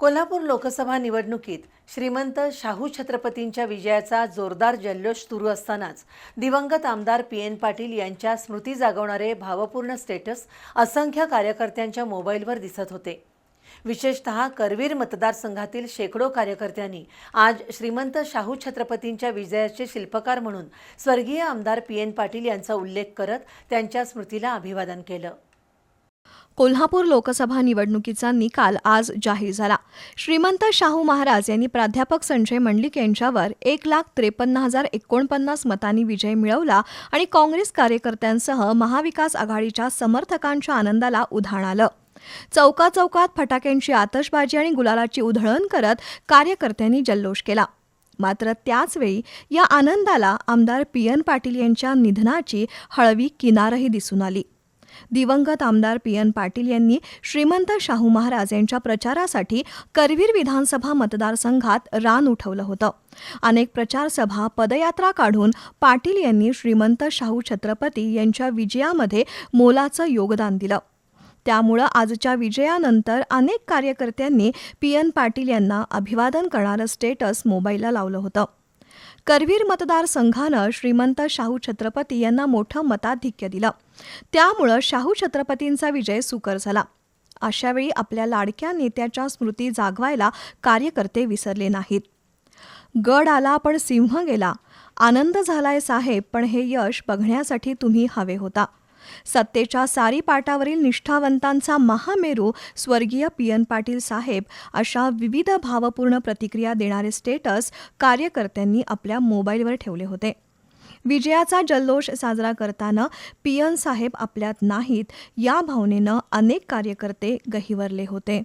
कोल्हापूर लोकसभा निवडणुकीत श्रीमंत शाहू छत्रपतींच्या विजयाचा जोरदार जल्लोष सुरू असतानाच दिवंगत आमदार पी एन पाटील यांच्या स्मृती जागवणारे भावपूर्ण स्टेटस असंख्य कार्यकर्त्यांच्या मोबाईलवर दिसत होते. विशेषतः करवीर मतदारसंघातील शेकडो कार्यकर्त्यांनी आज श्रीमंत शाहू छत्रपतींच्या विजयाचे शिल्पकार म्हणून स्वर्गीय आमदार पी एन पाटील यांचा उल्लेख करत त्यांच्या स्मृतीला अभिवादन केलं. कोल्हापूर लोकसभा निवडणुकीचा निकाल आज जाहीर झाला. श्रीमंत शाहू महाराज यांनी प्राध्यापक संजय मंडलिक यांच्यावर एक लाख त्रेपन्न हजार एकोणपन्नास मतांनी विजय मिळवला आणि काँग्रेस कार्यकर्त्यांसह महाविकास आघाडीच्या समर्थकांच्या आनंदाला उधाण आलं. चौका चौकात फटाक्यांची आतषबाजी आणि गुलालाची उधळण करत कार्यकर्त्यांनी जल्लोष केला. मात्र त्याचवेळी या आनंदाला आमदार पी एन पाटील यांच्या निधनाची हळवी किनारही दिसून आली. दिवंगत आमदार पी एन पाटील यांनी श्रीमंत शाहू महाराज यांच्या प्रचारासाठी करवीर विधानसभा मतदारसंघात रान उठवलं होतं. अनेक प्रचारसभा पदयात्रा काढून पाटील यांनी श्रीमंत शाहू छत्रपती यांच्या विजयामध्ये मोलाचं योगदान दिलं. त्यामुळं आजच्या विजयानंतर अनेक कार्यकर्त्यांनी पी एन पाटील यांना अभिवादन करणारं स्टेटस मोबाईलला लावलं होतं. करवीर मतदारसंघानं श्रीमंत शाहू छत्रपती यांना मोठं मताधिक्य दिलं. त्यामुळं शाहू छत्रपतींचा विजय सुकर झाला. अशावेळी आपल्या लाडक्या नेत्याच्या स्मृती जागवायला कार्यकर्ते विसरले नाहीत. गड आला पण सिंह गेला. आनंद झालाय साहेब पण हे यश बघण्यासाठी तुम्ही हवे होता. सत्तेच्या सारी पाटावरील निष्ठावंतांचा महामेरू स्वर्गीय पी एन पाटील साहेब अशा विविध भावपूर्ण प्रतिक्रिया देणारे स्टेटस कार्यकर्त्यांनी आपल्या मोबाईलवर ठेवले होते. विजयाचा जल्लोष साजरा करताना पी एन साहेब आपल्यात नाहीत या भावनेनं अनेक कार्यकर्ते गहिवरले होते.